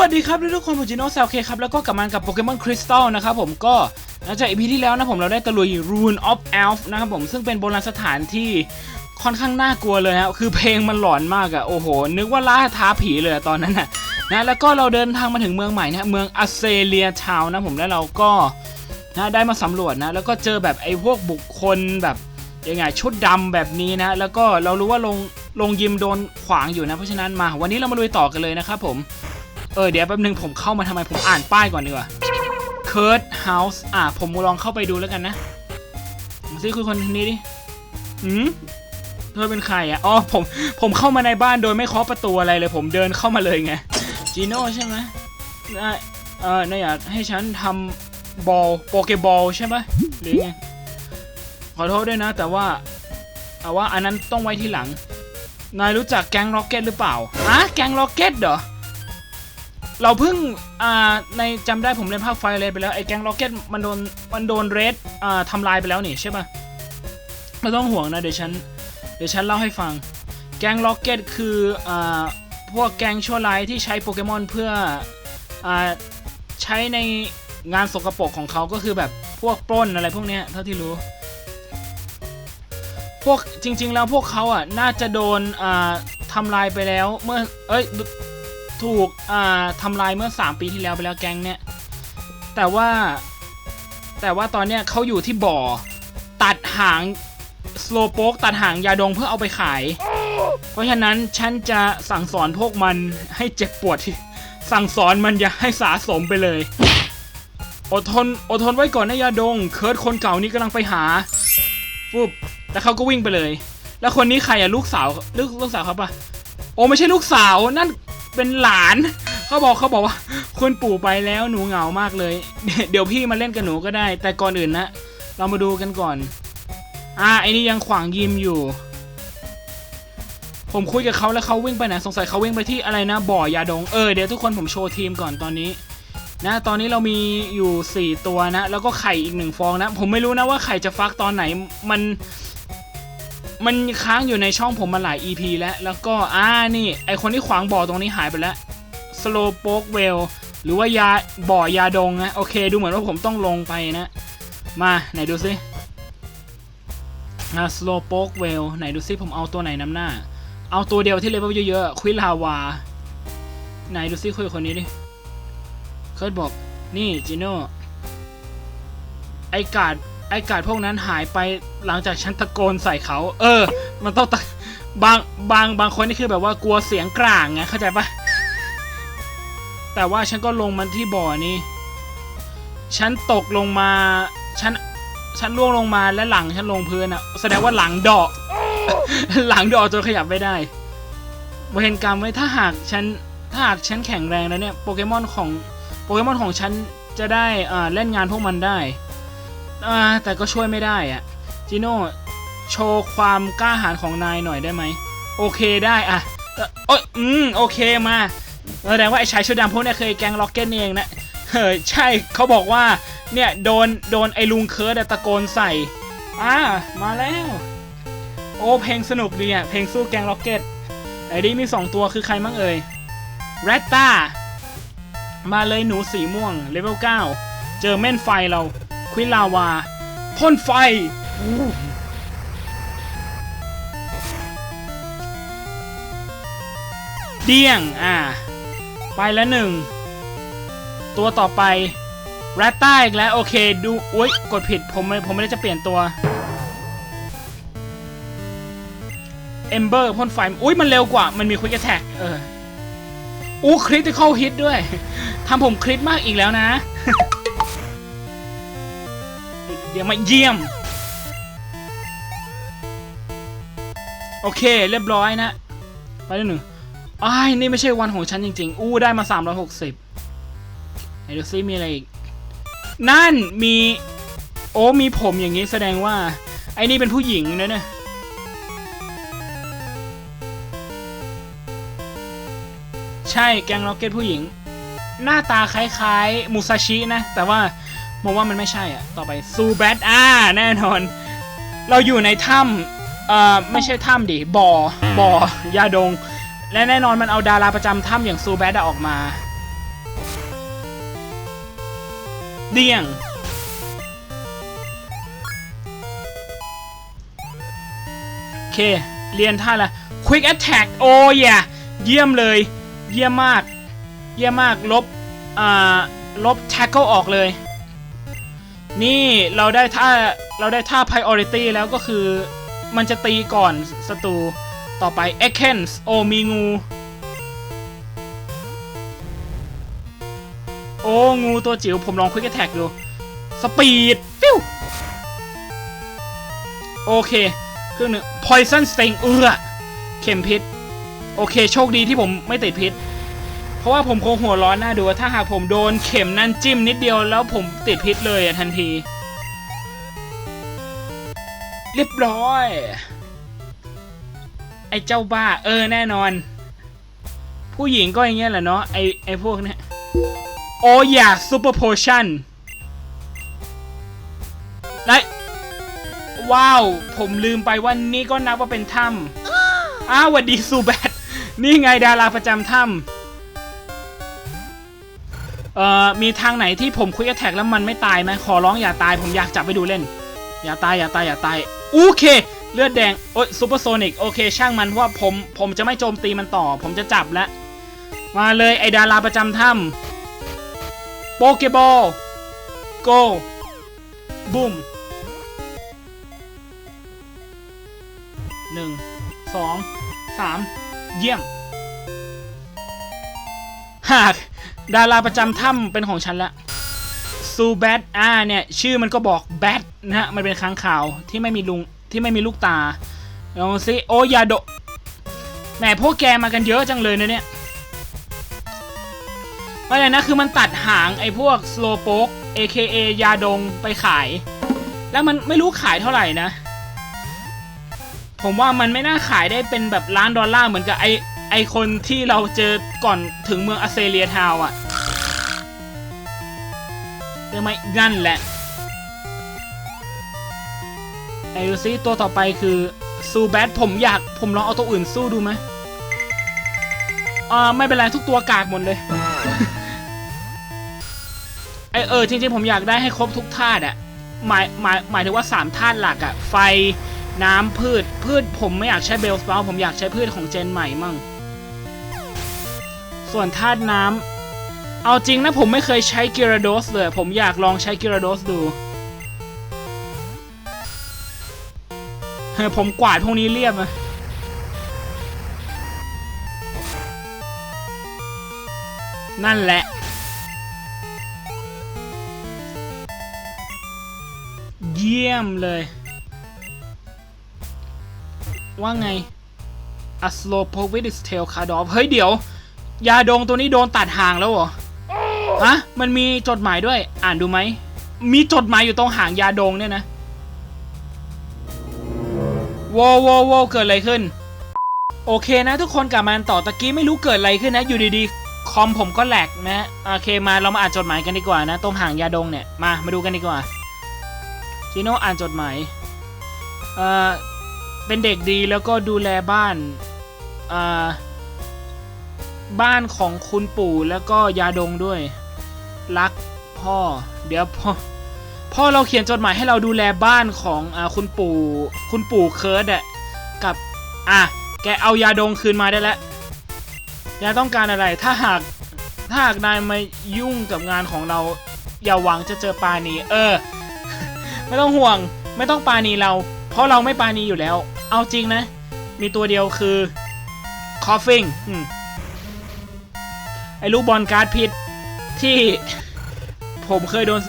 วัสดีครับทุกคนผมจิโน่ซาวเคครับแล้วก็กลับมากับโปเกมอนคริสตัลนะครับผมก็หลังจากอีพีที่แล้วนะผมเราได้ตะลุย Rune of Elf นะครับผมซึ่งเป็นโบราณสถานที่ค่อนข้างน่ากลัวเลยฮะคือเพลงมันหลอนมากอะโอ้โห นึกว่าล่าท้าผีเลยตอนนั้นนะนะแล้วก็เราเดินทางมาถึงเมืองใหม่นะเมืองอเซเลียทาวนะผมแล้วเราก็นะได้มาสำรวจนะแล้วก็เจอแบบไอ้พวกบุคคลแบบยังไงชุดดำแบบนี้นะแล้วก็เรารู้ว่าลงลงยิมโดนขวางอยู่นะเพราะฉะนั้นมา วันนี้เรามาลุยต่อกันเลยนะครับผม เออเดี๋ยวแป๊บนึงผมเข้ามาทำไมผมอ่านป้ายก่อนดีกว่าเคิร์ดเฮาส์อะผมลองเข้าไปดูแล้วกันนะมาซิคุยคนนี้ดิหืมเธอเป็นใครอะอ๋อผมผมเข้ามาในบ้านโดยไม่เคาะประตูอะไรเลย ผมเดินเข้ามาเลยไงจีโน่ใช่ไหมนายเออนายอยากให้ฉันทำบอลโปเกบอลใช่ไหมหรือไงขอโทษด้วยนะ แต่ว่าแต่ว่าอันนั้นต้องไว้ที่หลัง นายรู้จักแก๊งร็อกเก็ตหรือเปล่าอะแก๊งร็อกเก็ตเหรอ เราเพิ่งอ่าในจำได้ผมเล่นภาคไฟเลยไปแล้วไอ้แก๊งล็อกเก็ตมันโดนมันโดนเรดอ่าทำลายไปแล้วนี่ใช่ปะไม่ต้องห่วงนะเดี๋ยวฉันเดี๋ยวฉันเล่าให้ฟัง แก๊งล็อกเก็ตคืออ่าพวกแก๊งชั่วร้ายที่ใช้โปเกมอนเพื่ออ่าใช้ในงานสกปรกของเขาก็คือแบบพวกปล้นอะไรพวกเนี้ยเท่าที่รู้ พวกจริง ๆ แล้วพวกเขาอะน่าจะโดนอ่าทำลายไปแล้วเมื่อเอ้ย ถูกอ่าทำลายเมื่อ 3 ปีที่แล้วไปแล้วแก๊งเนี่ย แต่ว่าแต่ว่าตอนเนี้ยเขาอยู่ที่บ่อ ตัดหางสโลโปกตัดหางยาดองเพื่อเอาไปขาย เพราะฉะนั้นฉันจะสั่งสอนพวกมันให้เจ็บปวดที่สั่งสอนมันอย่าให้สาสมไปเลย อดทนอดทนไว้ก่อนนะยาดง เคิร์ดคนเก่านี้กำลังไปหาฟุบแล้วเขาก็วิ่งไปเลย แล้วคนนี้ใครอะลูกสาวลูกลูกสาวเขาปะโอ้ไม่ใช่ลูกสาวนั่น เป็นหลาน เขาบอกเขาบอกว่า คุณปู่ไปแล้วหนูเหงามากเลย เดี๋ยวพี่มาเล่นกับหนูก็ได้ แต่ก่อนอื่นนะ เรามาดูกันก่อน อ่าไอ้นี่ยังขวางยิมอยู่ ผมคุยกับเขาแล้วเขาวิ่งไปไหนสงสัยเขาวิ่งไปที่อะไรนะ บ่อยาดงเออเดี๋ยวทุกคนผมโชว์ทีมก่อนตอนนี้นะตอนนี้เรามีอยู่ 4 ตัวนะ แล้วก็ไข่อีกหนึ่งฟองนะ ผมไม่รู้นะว่าไข่จะฟักตอนไหนมัน มันค้างอยู่ในช่องผมมาหลาย EP แล้ว แล้วก็อ่านี่ไอคนที่ขวางบ่อตรงนี้หายไปแล้ว Slow p o k w e l l หรือว่ายาบ่อยาดงนะโอเค ดูเหมือนว่าผมต้องลงไปนะ มาไหนดูซิอ่า Slow p o k w e l l ไหนดูซิผมเอาตัวไหนน้ำหน้า เอาตัวเดียวที่เลเวลเยอะๆควิลาวาไหนดูซิคุยคนนี้ดิเคิร์ดบอกนี่จิโน่ไอกาด ไอกาดพวกนั้นหายไปหลังจากฉันตะโกนใส่เขา เออ มันต้องตะบางบางบางคนนี่คือแบบว่ากลัวเสียงกลางไงเข้าใจปะแต่ว่าฉันก็ลงมันที่บ่อนี้ ฉันตกลงมา ฉัน ฉันล่วงลงมาและหลังฉันลงพื้นอะแสดงว่าหลังดาะหลังดาะจนขยับไม่ได้เวรกรรมไว้ถ้าหากฉัน ถ้าหากฉันแข็งแรงแล้วเนี่ย โปเกมอนของ โปเกมอนของฉันจะได้อ่าเล่นงานพวกมันได้ แต่ก็ช่วยไม่ได้อะจิโน่โชว์ความกล้าหาญของนายหน่อยได้ไหม โอเคได้อะเอ่อโอ้ยอืม โอเคมาแสดงว่าไอ้ชายชุดดำพวกเนี้ยเคยแกงล็อกเก็ตเองนะเฮ้ยใช่เขาบอกว่า เนี่ยโดนโดนไอ้ลุงเคิร์ดตะโกนใส่ อ่า มาแล้ว โอ้เพลงสนุกดีอะเพลงสู้แกงล็อกเก็ตไหนดีมี2ตัวคือใครมั่งเอ่ยแรตตามาเลยหนูสีม่วงเลเวล9เจอเม่นไฟเรา วิลาวาพ่นไฟ เดี้ยง อ่า ไปแล้วหนึ่ง ตัวต่อไป แรตต้าอีกแล้ว โอเค ดู อุ้ยกดผิด ผมไม่ผมไม่ได้จะเปลี่ยนตัว เอมเบอร์พ่นไฟ อุ้ยมันเร็วกว่า มันมีควิกแท็กเอออู้คริติคอลฮิตด้วย ทำผมคริตมากอีกแล้วนะ ดี๋ยวมาเยี่ยม โอเค เรียบร้อยนะ ไปแล้วหนึ่งอ้ายนี่ไม่ใช่วันของฉันจริงๆ อู้ได้มา 360ไหนดูซิมีอะไรอีก นั่นมีโอ้มีผมอย่างนี้แสดงว่า ไอ้นี่เป็นผู้หญิงนะเนี่ยใช่แกงล็อกเก็ตผู้หญิง หน้าตาคล้ายๆมูซาชินะ แต่ว่า มองว่ามันไม่ใช่อะ ต่อไปซูแบทอ่าแน่นอน เราอยู่ในถ้ำเอ่อไม่ใช่ถ้ำดิบ่อบ่อยาดง และแน่นอนมันเอาดาราประจำถ้ำอย่างซูแบทอออกมาเดี่ยง โอเค เรียนท่าละ Quick Attack โอ้ยเยี่ยมเลย เยี่ยมมาก เยี่ยมมาก ลบ อ่า ลบ Tackle ออกเลย นี่เราได้ท่าเราได้ท่า Priority แล้วก็คือมันจะตีก่อนศัตรูต่อไป e k e n s โอมีงู โอ้ งูตัวจิ๋วผมลอง Quick Attack ดูสปีดฟิวโอเคเครื่องหนึ่ง Poison Sting เอื้อเข็มพิษ โอเค โชคดีที่ผมไม่ติดพิษ ราะว่าผมคงหัวร้อนน่าดูว่าถ้าหากผมโดนเข็มนั่นจิ้มนิดเดียวแล้วผมติดพิษเลยอะทันที เรียบร้อย ไอ้เจ้าบ้า เออแน่นอน ผู้หญิงก็อย่างเงี้ยแหละเนาะไอไอพวกเนี้ยโอ้ยาซูเปอร์โพชั่นและว้าว ผมลืมไปว่านี่ก็นับว่าเป็นถ้ำอ้าววัดดีซูแบทนี่ไงดาราประจำถ้ำ เอ่อมีทางไหนที่ผมคุยกับแท็กแล้วมันไม่ตายไหมขอร้องอย่าตายผมอยากจับไปดูเล่น อย่าตายอย่าตายอย่าตายโอเค เลือดแดงโอ้ยซูเปอร์โซนิกโอเค ช่างมันเพราะว่าผมผมจะไม่โจมตีมันต่อ ผมจะจับแล้วมาเลยไอดาราประจำถ้ำโปเกบอลโกบุ้มหนึ่งสองสามเยี่ยมหาก ดาราประจำถ้ำเป็นของฉันละซูแบทอ่าเนี่ย ชื่อมันก็บอกแบทนะฮะ มันเป็นค้างข่าวที่ไม่มีลุงที่ไม่มีลูกตาลองสิโอยาโดแหมพวกแกมากันเยอะจังเลยนะเนี่ยไม่เลยนะคือมันตัดหางไอ้พวก slow poke AKA ยาดงไปขาย แล้วมันไม่รู้ขายเท่าไหร่นะ ผมว่ามันไม่น่าขายได้เป็นแบบล้านดอลลาร์เหมือนกับไอ ไอคนที่เราเจอก่อนถึงเมืองอเซเลียทาวอะเรื่องไหมนั่นแหละไอดูซิตัวต่อไปคือซูแบทผมอยากผมลองเอาตัวอื่นสู้ดูไหมอ่าไม่เป็นไรทุกตัวกากหมดเลยไอเออจริงๆผมอยากได้ให้ครบทุกธาตุอะหมายหมายหมายถึงว่า3ธาตุหลักอะไฟน้ำพืชพืชผมไม่อยากใช้เบลสปาผมอยากใช้พืชของเจนใหม่มั่ง ส่วนธาตุน้ำเอาจริงนะผมไม่เคยใช้กิราโดสเลย ผมอยากลองใช้กิราโดสดูเฮ้ยผมกวาดพวกนี้เรียบอะนั่นแหละเยี่ยมเลย ว่าไง A slow poke with its tail cut off เฮ้ยเดี๋ยว ยาดองตัวนี้โดนตัดหางแล้วเหรอฮะมันมีจดหมายด้วย อ่านดูไหม มีจดหมายอยู่ตรงหางยาดงเนี่ยนะโว้วโว้วโวเกิดอะไรขึ้น โอเคนะทุกคนกลับมาต่อตะกี้ไม่รู้เกิดอะไรขึ้นนะ อยู่ดีๆ คอมผมก็แหลกนะโอเคมาเรามาอ่านจดหมายกันดีกว่านะ ตรงหางยาดงเนี่ย มามาดูกันดีกว่าจิโน่อ่านจดหมายเอ่อเป็นเด็กดีแล้วก็ดูแลบ้านอ่อ บ้านของคุณปู่แล้วก็ยาดงด้วย รักพ่อ เดี๋ยวพ่อพ่อเราเขียนจดหมายให้เราดูแลบ้านของอคุณปู่ คุณปู่เคิร์ดอะกับอะแกเอายาดงคืนมาได้แล้วยาต้องการอะไรถ้าหากถ้าหากนายมายุ่งกับงานของเรา อย่าหวังจะเจอปาณีเออ ไม่ต้องห่วงไม่ต้องปาณีเรา เพราะเราไม่ปาณีอยู่แล้ว เอาจริงนะ มีตัวเดียวคือคอฟฟิงอืม ไอ้ลูกบอลการ์ดพิษที่ผมเคยโดน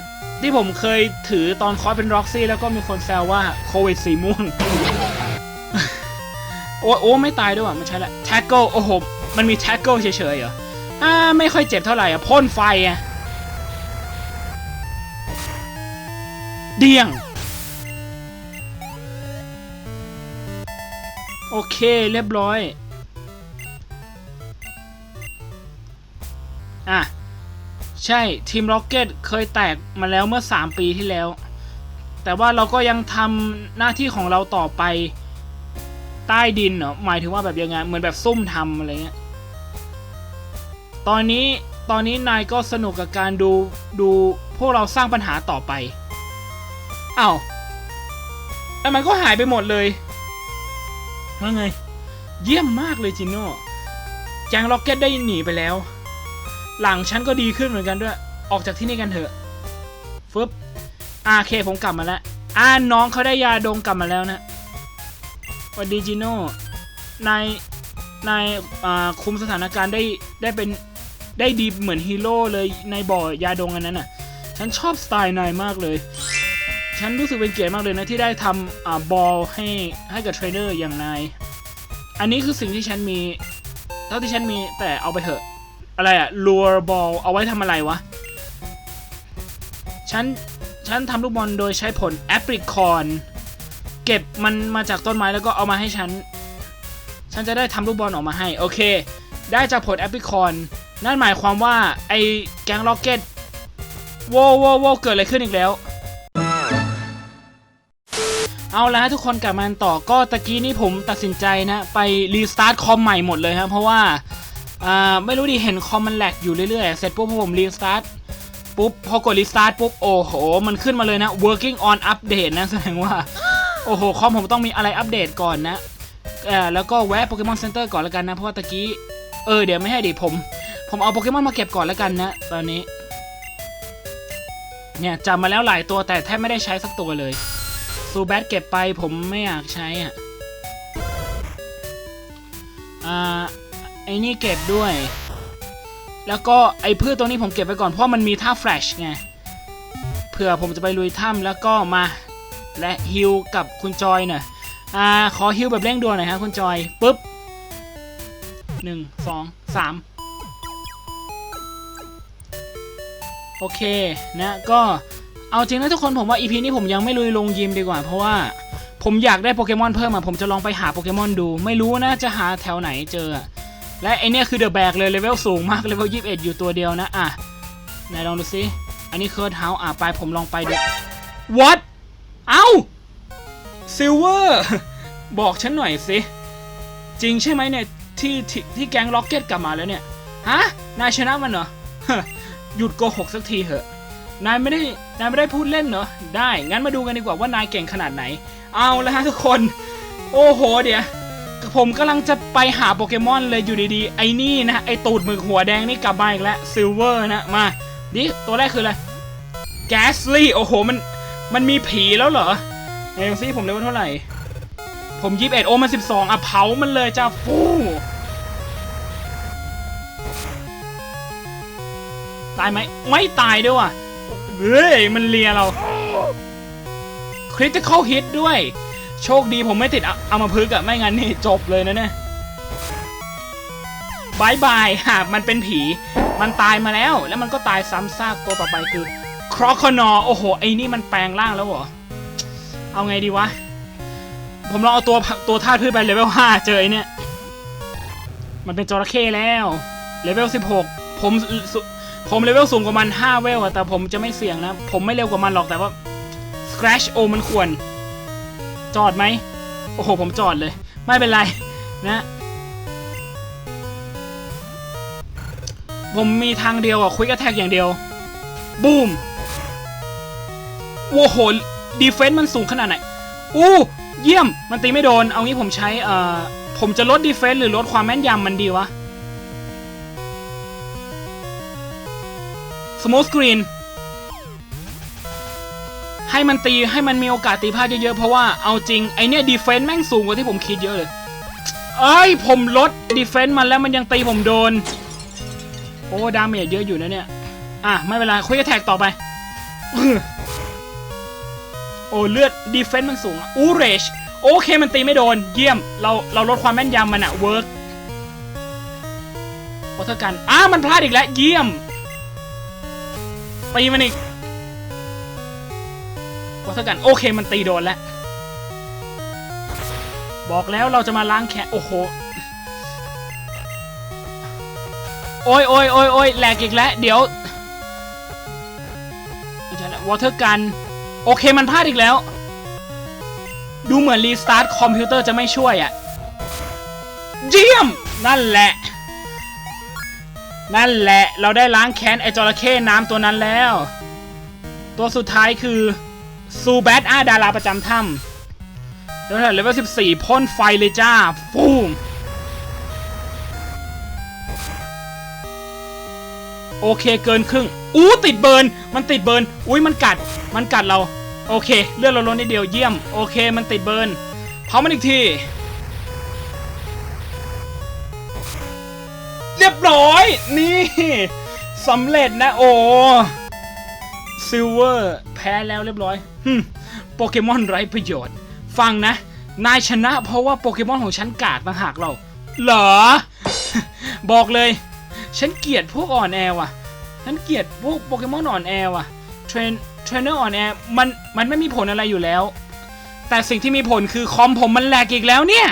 ที่ผมเคยถือตอนคอสเป็นร็อกซี่ แล้วก็มีคนแซวว่าโควิดสีม่วง โอ้โอ้ไม่ตายด้วยว่ะไม่ใช่ละแท็กเกิลโอ้โห มันมีแท็กเกิลเฉยๆเหรออ่าไม่ค่อยเจ็บเท่าไหร่อะพ่นไฟอะเดี่ยง โอเคเรียบร้อย อะ ใช่ทีมร็อกเก็ตเคยแตกมาแล้วเมื่อ 3 ปีที่แล้ว แต่ว่าเราก็ยังทำหน้าที่ของเราต่อไปใต้ดินเหรอหมายถึงว่าแบบยังไงเหมือนแบบซุ่มทำอะไรเงี้ยตอนนี้ตอนนี้นายก็สนุกกับการดูดูพวกเราสร้างปัญหาต่อไปอ้าวแล้วมันก็หายไปหมดเลยว่าไง เยี่ยมมากเลยจิโน่แจงล็อกเก็ตได้หนีไปแล้ว หลังฉันก็ดีขึ้นเหมือนกันด้วย ออกจากที่นี่กันเถอะฟึบอาเคผมกลับมาแล้วอ่าน้องเขาได้ยาดมกลับมาแล้วนะวัสดีจิโน่นายนายคุมสถานการณ์ได้ได้เป็นได้ดีเหมือนฮีโร่เลยในบ่อยาดงอันนั้นน่ะ ฉันชอบสไตล์นายมากเลย ฉันรู้สึกเป็นเกียรติมากเลยนะที่ได้ทำอ่าบอลให้ให้กับเทรนเนอร์อย่างนาย อันนี้คือสิ่งที่ฉันมี เท่าที่ฉันมีแต่เอาไปเถอะ อะไรอะลัวบอลเอาไว้ทำอะไรวะ ฉัน ฉันทำลูกบอลโดยใช้ผลแอปริคอนเก็บมันมาจากต้นไม้แล้วก็เอามาให้ฉัน ฉันจะได้ทำลูกบอลออกมาให้ โอเค ได้จากผลแอปริคอนนั่นหมายความว่าไอ้แก๊งล็อกเก็ตโว้โว้โว้เกิดอะไรขึ้นอีกแล้ว เอาละฮะทุกคนกลับมาต่อก็ตะกี้นี้ผมตัดสินใจนะ ไปรีสตาร์ทคอมใหม่หมดเลยครับเพราะว่า อ่าไม่รู้ดิเห็นคอมมันแหลกอยู่เรื่อยๆ เสร็จปุ๊บผมรีสตาร์ทปุ๊บพอกดรีสตาร์ทปุ๊บโอ้โห มันขึ้นมาเลยนะ working on update นะแสดงว่า โอ้โห คอมผมต้องมีอะไรอัปเดตก่อนนะเอ่อแล้วก็แวะโปเกมอนเซ็นเตอร์ก่อนแล้วกันนะ เพราะว่าตะกี้ เออ เดี๋ยวไม่ให้ดิผม ผมเอาโปเกมอนมาเก็บก่อนแล้วกันนะ ตอนนี้ เนี่ยจับมาแล้วหลายตัวแต่แทบไม่ได้ใช้สักตัวเลยซูแบทเก็บไปผมไม่อยากใช้อะอ่า ไอ้นี่เก็บด้วย แล้วก็ไอ้พืชตัวนี้ผมเก็บไปก่อนเพราะมันมีท่าแฟลชไงเผื่อผมจะไปลุยถ้ำแล้วก็มาและฮิลกับคุณจอยหน่อยอ่าขอฮิลแบบเร่งด่วนหน่อยครับคุณจอยปุ๊บหนึ่งสองสามโอเคนะก็เอาจริงนะทุกคนผมว่า EP นี้ผมยังไม่ลุยลงยิมดีกว่า เพราะว่าผมอยากได้โปเกมอนเพิ่มอะผมจะลองไปหาโปเกมอนดู ไม่รู้นะจะหาแถวไหนเจออะ และไอเนี้ยคือเดอะแบกเลยเลเวลสูงมากเลเวล21อยู่ตัวเดียวนะ อะไหนลองดูซิอันนี้เคิร์ดเฮาส์อะไปผมลองไปดู What เอ้าซิลเวอร์บอกฉันหน่อยสิจริงใช่ไหมเนี่ยที่ที่ที่แก๊งล็อกเก็ตกลับมาแล้วเนี่ย ฮะ นายชนะมันเหรอหยุดโกหกสักทีเถอะ นายไม่ได้ นายไม่ได้พูดเล่นเหรอได้ งั้นมาดูกันดีกว่าว่านายเก่งขนาดไหน เอาละฮะทุกคน โอ้โหเดี๋ยว ผมกำลังจะไปหาโปเกมอนเลยอยู่ดีๆ ไอ้นี่นะ ไอ้ตูดหมึกหัวแดงนี่กลับมาอีกแล้วซิลเวอร์นะ มา ดิ ตัวแรกคืออะไรแกสลี่โอ้โห มัน มันมีผีแล้วเหรอไหนดูซิผมเลเวลเท่าไหร่ ผมยี่สิบเอ็ดโอ้มันสิบสองอะเผามันเลยจ้าฟูตายไหมไม่ตายด้วยว่ะเฮ้ย มันเลียเรา critical hit ด้วย โชคดีผมไม่ติดเอาเอามาพึกอะไม่งั้นนี่จบเลยนะเนี่ยบายบายหามันเป็นผี มันตายมาแล้ว แล้วมันก็ตายซ้ำซากตัวต่อไปคือครอคอนอโอ้โห ไอ้นี่มันแปลงร่างแล้วเหรอ เอาไงดีวะ ผมลองเอาตัวตัวธาตุพืชไปเลเวล5เจอไอ้เนี่ย มันเป็นจระเข้แล้ว เลเวล16ผมผมเลเวลสูงกว่ามัน5เวลอะแต่ผมจะไม่เสี่ยงนะ ผมไม่เร็วกว่ามันหรอกแต่ว่า Scratch โอมันควร จอดไหมโอ้โห ผมจอดเลย ไม่เป็นไรนะ ผมมีทางเดียวอะควิก a t แทกอย่างเดียว บูมโอ้โห ดีเฟนซ์มันสูงขนาดไหน อู้ เยี่ยม มันตีไม่โดน เอางี้ผมใช้ เอ่อ ผมจะลดดีเฟนซ์หรือลดความแม่นยำมันดีวะส o มสกรีน ให้มันตีให้มันมีโอกาสตีพลาดเยอะๆ เพราะว่าเอาจริง ไอเนี้ยดีเฟน s ์แม่งสูงกว่าที่ผมคิดเยอะเลย เอ้ย ผมลดดีเฟน s ์มันแล้วมันยังตีผมโดน โอ้ดาเมจเยอะอยู่นะเนี่ย อะ ไม่เป็นไรคุยแท็กต่อไป โอ้เลือดดีเฟน s ์มันสูงอูเรชโอเคมันตีไม่โดน เยี่ยม เราเราลดความแม่นยำมันอะเวิร์กวอเทอร์กันอ้ามันพลาดอีกแล้ว เยี่ยมตีมันอีก วอเทอร์กันโอเคมันตีโดนแล้ว บอกแล้วเราจะมาล้างแคนโอ้โห โอ้ยโอ้ยโอ้ยโอ้ยแหลกอีกแล้ว เดี๋ยวไม่ใช่แล้ววอเทอร์กัน โอเคมันพลาดอีกแล้ว ดูเหมือนรีสตาร์ทคอมพิวเตอร์จะไม่ช่วยอะ่ะเยี่ยม นั่นแหละ นั่นแหละ เราได้ล้างแค้นไอจระเข้น้ำตัวนั้นแล้ว ตัวสุดท้ายคือ ซูแบทอาดาราประจำถ้ำแล้วเลเวล14 พ่นไฟเลยจ้า ฟูม โอเคเกินครึ่ง อู้ติดเบิร์น มันติดเบิร์น อุ้ยมันกัด มันกัดเรา โอเค เลือดเราลดนิดเดียวเยี่ยม โอเคมันติดเบิร์นเผามันอีกที เรียบร้อย นี่สำเร็จนะโอ้ซิลเวอร์แพ้แล้วเรียบร้อย โปเกมอนไร้ประโยชน์ ฟังนะ นายชนะเพราะว่าโปเกมอนของฉันกากต่างหากเรา เหรอ บอกเลย ฉันเกลียดพวกอ่อนแอว่ะ ฉันเกลียดพวกโปเกมอนอ่อนแอว่ะ เทรนเทรนเนอร์อ่อนแอ มัน มันไม่มีผลอะไรอยู่แล้ว แต่สิ่งที่มีผลคือคอมผมมันแหลกอีกแล้วเนี่ย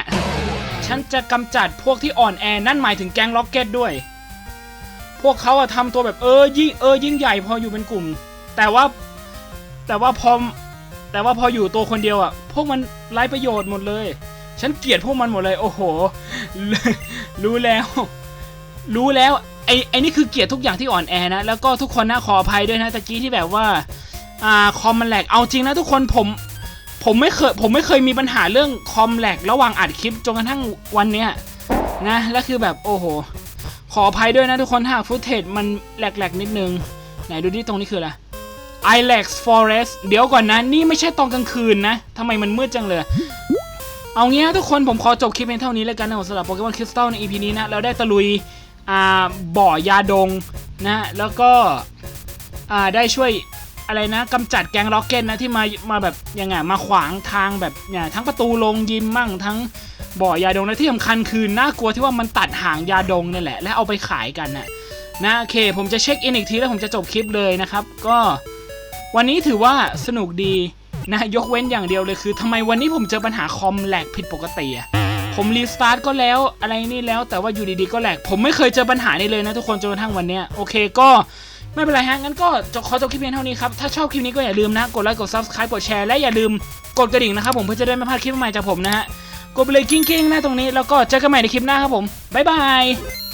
ฉันจะกำจัดพวกที่อ่อนแอ นั่นหมายถึงแก๊งล็อกเก็ตด้วย พวกเขาอะทำตัวแบบเออยิ่งเออยิ่งใหญ่พออยู่เป็นกลุ่ม แต่ว่าแต่ว่าพอ แต่ว่าพออยู่ตัวคนเดียวอะ พวกมันไร้ประโยชน์หมดเลย ฉันเกลียดพวกมันหมดเลย โอ้โห รู้แล้ว รู้แล้ว ไอ้ไอ้นี่คือเกลียดทุกอย่างที่อ่อนแอนะ แล้วก็ทุกคนนะขออภัยด้วยนะตะกี้ที่แบบว่า อ่าคอมมันแหลก เอาจริงนะทุกคนผม ผมไม่เคย ผมไม่เคยมีปัญหาเรื่องคอมแหลกระหว่างอัดคลิปจนกระทั่งวันเนี้ยนะ แล้วคือแบบโอ้โห ขออภัยด้วยนะทุกคนถ้าหากฟุตเทจมันแหลกๆนิดนึง ไหนดูดิตรงนี้คืออะไร Ilex Forest เดี๋ยวก่อนนะ นี่ไม่ใช่ตอนกลางคืนนะทำไมมันมืดจังเลย เอางี้ทุกคนผมขอจบคลิปเพียงเท่านี้แล้วกันนะสำหรับโปเกมอนคริสตัลใน EP นี้นะ เราได้ตะลุยอ่าบ่อยาดงนะแล้วก็อ่าได้ช่วยอะไรนะกำจัดแก๊งล็อกเก็ตนะที่มามาแบบยังไงมาขวางทางแบบเนี่ยทั้งประตูลงยิมมั่งทั้งบ่อยาดงและที่สำคัญคือน่ากลัวที่ว่ามันตัดหางยาดงนี่แหละ และเอาไปขายกันนะนะโอเค ผมจะเช็คอินอีกทีแล้วผมจะจบคลิปเลยนะครับ ก็ วันนี้ถือว่าสนุกดีนะยกเว้นอย่างเดียวเลยคือทำไมวันนี้ผมเจอปัญหาคอมแหลกผิดปกติอะผมรีสตาร์ทก็แล้วอะไรนี่แล้วแต่ว่าอยู่ดีๆก็แหลก ผมไม่เคยเจอปัญหานี้เลยนะทุกคนจนกระทั่งวันเนี้ยโอเคก็ไม่เป็นไรฮะ งั้นก็จะขอจบคลิปเพียงเท่านี้ครับ ถ้าชอบคลิปนี้ก็อย่าลืมนะ กดไลค์ กด subscribe กดแชร์ และอย่าลืมกดกระดิ่งนะครับผมเพื่อจะได้ไม่พลาดคลิปใหม่จากผมนะฮะ กดไปเลยกิ้งๆหน้าตรงนี้ แล้วก็เจอกันใหม่ในคลิปหน้าครับผม บ๊ายบาย